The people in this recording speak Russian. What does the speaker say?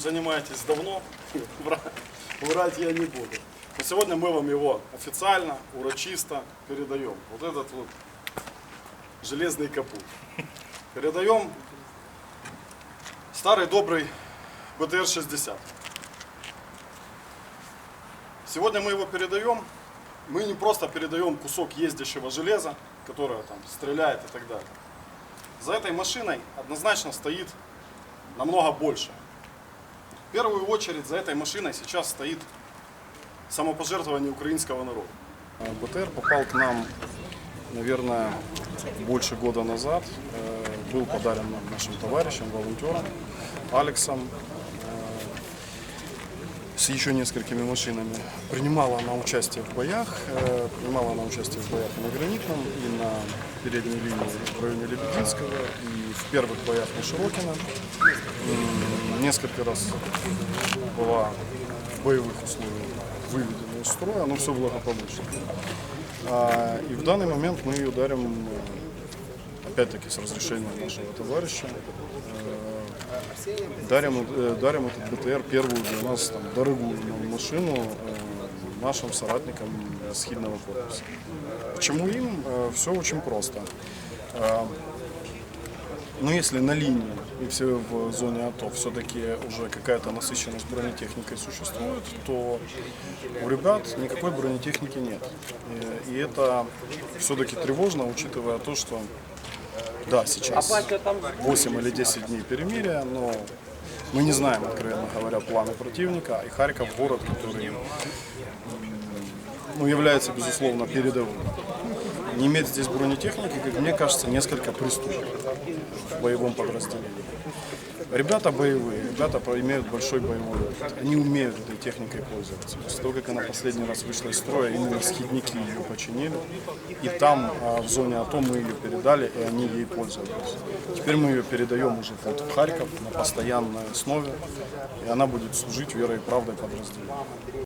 занимаетесь давно, вра- врать я не буду. Но сегодня мы вам его официально, урочисто передаем. Вот этот вот железный капут. Передаем старый добрый БТР-60. Сегодня мы его передаем. Мы не просто передаем кусок ездящего железа, которое там стреляет и так далее. За этой машиной однозначно стоит намного больше. Первую очередь за этой машиной сейчас стоит самопожертвование украинского народа. БТР попал к нам, наверное, больше года назад. Э, Был подарен нашим товарищам, волонтерам, Алексом, э, с еще несколькими машинами. Принимала она участие в боях, э, принимала она участие в боях на Гранитном, и на передней линии в районе Лебединского, и в первых боях на Широкино. Несколько раз была в боевых условиях выведена из строя, но все благополучно. А, И в данный момент мы ее дарим, опять-таки, с разрешения нашего товарища, э, дарим, э, дарим этот БТР первую для нас там, дорогую машину э, нашим соратникам схидного корпуса. Почему им? Все очень просто. Но если на линии и все в зоне АТО все-таки уже какая-то насыщенность бронетехникой существует, то у ребят никакой бронетехники нет. И, и это все-таки тревожно, учитывая то, что да, сейчас 8 или 10 дней перемирия, но мы не знаем, откровенно говоря, планы противника. И Харьков город, который ну, является, безусловно, передовым. Не иметь здесь бронетехники, как мне кажется, несколько преступно в боевом подразделении. Ребята боевые, ребята имеют большой боевой опыт. Они умеют этой техникой пользоваться. После того, как она последний раз вышла из строя, именно схидники ее починили. И там, а, в зоне АТО, мы ее передали, и они ей пользовались. Теперь мы ее передаем уже вот в Харьков на постоянной основе, и она будет служить верой и правдой подразделению.